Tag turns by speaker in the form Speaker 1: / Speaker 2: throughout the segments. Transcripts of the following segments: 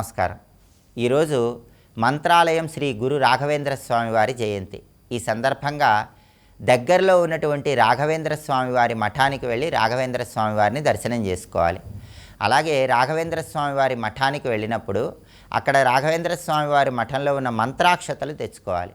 Speaker 1: నమస్కారం. ఈరోజు మంత్రాలయం శ్రీ గురు రాఘవేంద్ర స్వామివారి జయంతి. ఈ సందర్భంగా దగ్గరలో ఉన్నటువంటి రాఘవేంద్ర స్వామి వారి మఠానికి వెళ్ళి రాఘవేంద్ర స్వామి వారిని దర్శనం చేసుకోవాలి. అలాగే రాఘవేంద్ర స్వామివారి మఠానికి వెళ్ళినప్పుడు అక్కడ రాఘవేంద్ర స్వామి వారి మఠంలో ఉన్న మంత్రాక్షతలు తెచ్చుకోవాలి.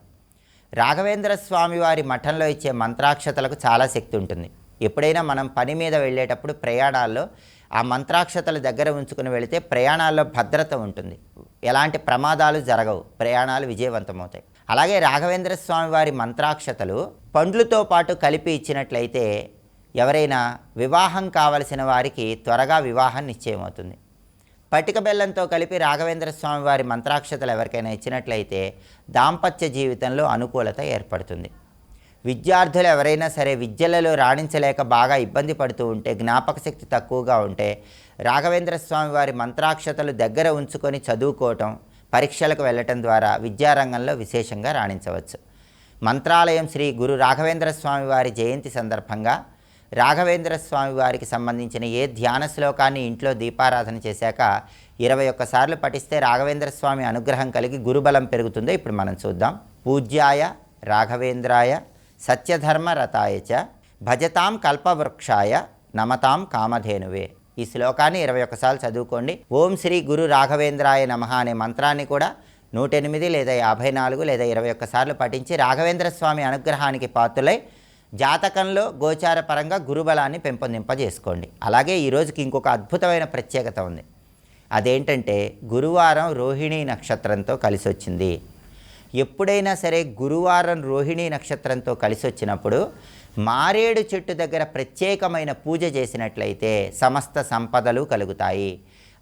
Speaker 1: రాఘవేంద్ర స్వామి వారి మఠంలో ఇచ్చే మంత్రాక్షతలకు చాలా శక్తి ఉంటుంది. ఎప్పుడైనా మనం పని మీద వెళ్ళేటప్పుడు ప్రయాణాల్లో ఆ మంత్రాక్షతల దగ్గర ఉంచుకుని వెళితే ప్రయాణాల్లో భద్రత ఉంటుంది. ఎలాంటి ప్రమాదాలు జరగవు. ప్రయాణాలు విజయవంతమవుతాయి. అలాగే రాఘవేంద్ర స్వామి వారి మంత్రాక్షతలు పండ్లతో పాటు కలిపి ఇచ్చినట్లయితే ఎవరైనా వివాహం కావలసిన వారికి త్వరగా వివాహం నిశ్చయమవుతుంది. పటిక బెల్లంతో కలిపి రాఘవేంద్ర స్వామి వారి మంత్రాక్షతలు ఎవరికైనా ఇచ్చినట్లయితే దాంపత్య జీవితంలో అనుకూలత ఏర్పడుతుంది. విద్యార్థులు ఎవరైనా సరే విద్యలలో రాణించలేక బాగా ఇబ్బంది పడుతూ ఉంటే జ్ఞాపక శక్తి తక్కువగా ఉంటే రాఘవేంద్ర స్వామి వారి మంత్రాక్షతలు దగ్గర ఉంచుకొని చదువుకోవటం పరీక్షలకు వెళ్ళటం ద్వారా విద్యారంగంలో విశేషంగా రాణించవచ్చు. మంత్రాలయం శ్రీ గురు రాఘవేంద్ర స్వామి వారి జయంతి సందర్భంగా రాఘవేంద్ర స్వామి వారికి సంబంధించిన ఏ ధ్యాన శ్లోకాన్ని ఇంట్లో దీపారాధన చేశాక ఇరవై ఒక్కసార్లు పఠిస్తే రాఘవేంద్ర స్వామి అనుగ్రహం కలిగి గురుబలం పెరుగుతుందో ఇప్పుడు మనం చూద్దాం. పూజ్యాయ రాఘవేంద్రాయ సత్యధర్మరతాయచ చ భజతాం కల్పవృక్షాయ నమతాం కామధేనువే. ఈ శ్లోకాన్ని ఇరవై ఒక్కసార్లు చదువుకోండి. ఓం శ్రీ గురు రాఘవేంద్రాయ నమః అనే మంత్రాన్ని కూడా నూటెనిమిది లేదా యాభై నాలుగు లేదా ఇరవై ఒక్కసార్లు పఠించి రాఘవేంద్ర స్వామి అనుగ్రహానికి పాత్రులై జాతకంలో గోచార పరంగా గురుబలాన్ని పెంపొందింపజేసుకోండి. అలాగే ఈ రోజుకి ఇంకొక అద్భుతమైన ప్రత్యేకత ఉంది. అదేంటంటే గురువారం రోహిణీ నక్షత్రంతో కలిసి వచ్చింది ఎప్పుడైనా సరే గురువారం రోహిణీ నక్షత్రంతో కలిసి వచ్చినప్పుడు మారేడు చెట్టు దగ్గర ప్రత్యేకమైన పూజ చేసినట్లయితే సమస్త సంపదలు కలుగుతాయి.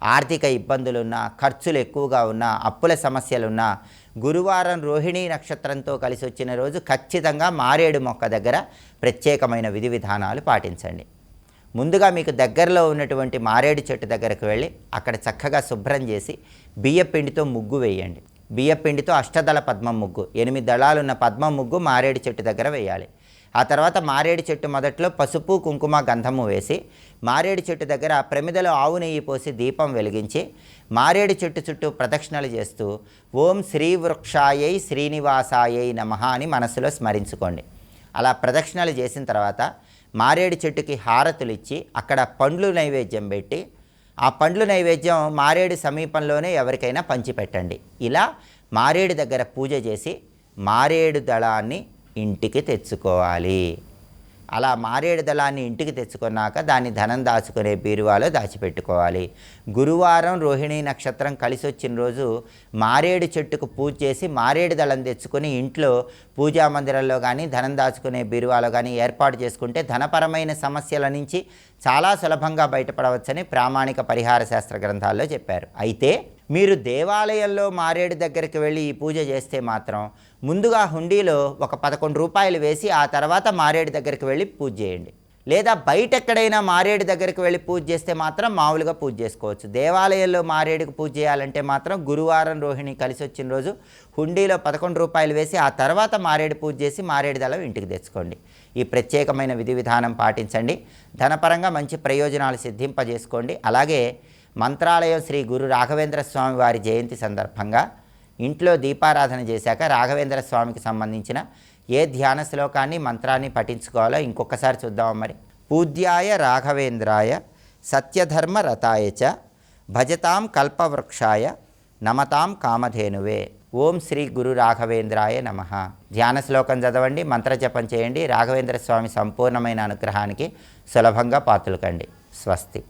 Speaker 1: ఆర్థిక ఇబ్బందులున్నా ఖర్చులు ఎక్కువగా ఉన్నా అప్పుల సమస్యలున్నా గురువారం రోహిణీ నక్షత్రంతో కలిసి వచ్చిన రోజు ఖచ్చితంగా మారేడు మొక్క దగ్గర ప్రత్యేకమైన విధి విధానాలు పాటించండి. ముందుగా మీకు దగ్గరలో ఉన్నటువంటి మారేడు చెట్టు దగ్గరకు వెళ్ళి అక్కడ చక్కగా శుభ్రం చేసి బియ్యపిండితో ముగ్గు వేయండి. బియ్యపిండితో అష్టదళ పద్మం ముగ్గు. ఎనిమిది దళాలున్న పద్మం ముగ్గు మారేడు చెట్టు దగ్గర వేయాలి. ఆ తర్వాత మారేడు చెట్టు మొదట్లో పసుపు కుంకుమ గంధము వేసి మారేడు చెట్టు దగ్గర ప్రమిదలో ఆవు నెయ్యి పోసి దీపం వెలిగించి మారేడు చెట్టు చుట్టూ ప్రదక్షిణలు చేస్తూ ఓం శ్రీ వృక్షాయై శ్రీనివాసాయై నమ అని మనసులో స్మరించుకోండి. అలా ప్రదక్షిణలు చేసిన తర్వాత మారేడు చెట్టుకి హారతులు ఇచ్చి అక్కడ పండ్లు నైవేద్యం పెట్టి ఆ పండ్లు నైవేద్యం మారేడు సమీపంలోనే ఎవరికైనా పంచిపెట్టండి. ఇలా మారేడు దగ్గర పూజ చేసి మారేడు దళాన్ని ఇంటికి తెచ్చుకోవాలి. అలా మారేడు దళాన్ని ఇంటికి తెచ్చుకున్నాక దాన్ని ధనం దాచుకునే బీరువాలో దాచిపెట్టుకోవాలి. గురువారం రోహిణీ నక్షత్రం కలిసి వచ్చిన రోజు మారేడు చెట్టుకు పూజ చేసి మారేడు దళం తెచ్చుకొని ఇంట్లో పూజా మందిరంలో కానీ ధనం దాచుకునే బీరువాలో కానీ ఏర్పాటు చేసుకుంటే ధనపరమైన సమస్యల నుంచి చాలా సులభంగా బయటపడవచ్చని ప్రామాణిక పరిహార శాస్త్ర గ్రంథాల్లో చెప్పారు. అయితే మీరు దేవాలయంలో మారేడు దగ్గరికి వెళ్ళి ఈ పూజ చేస్తే మాత్రం ముందుగా హుండీలో ఒక పదకొండు రూపాయలు వేసి ఆ తర్వాత మారేడు దగ్గరికి వెళ్ళి పూజ చేయండి. లేదా బయట ఎక్కడైనా మారేడు దగ్గరికి వెళ్ళి పూజ చేస్తే మాత్రం మామూలుగా పూజ చేసుకోవచ్చు. దేవాలయంలో మారేడుకు పూజ చేయాలంటే మాత్రం గురువారం రోహిణి కలిసి వచ్చిన రోజు హుండీలో పదకొండు రూపాయలు వేసి ఆ తర్వాత మారేడు పూజ చేసి మారేడు దళం ఇంటికి తెచ్చుకోండి. ఈ ప్రత్యేకమైన విధి విధానం పాటించండి. ధనపరంగా మంచి ప్రయోజనాలు సిద్ధింపజేసుకోండి. అలాగే మంత్రాలయం శ్రీ గురు రాఘవేంద్ర స్వామి వారి జయంతి సందర్భంగా ఇంట్లో దీపారాధన చేశాక రాఘవేంద్ర స్వామికి సంబంధించిన ఏ ధ్యాన శ్లోకాన్ని మంత్రాన్ని పఠించుకోవాలో ఇంకొకసారి చూద్దాం మరి. పూజ్యాయ రాఘవేంద్రాయ సత్యధర్మ రథాయచ చ భజతాం కల్పవృక్షాయ నమతాం కామధేనువే. ఓం శ్రీ గురు రాఘవేంద్రాయ నమ. ధ్యాన శ్లోకం చదవండి మంత్రజపం చేయండి రాఘవేంద్ర స్వామి సంపూర్ణమైన అనుగ్రహానికి సులభంగా పాత్రలకండి స్వస్తి.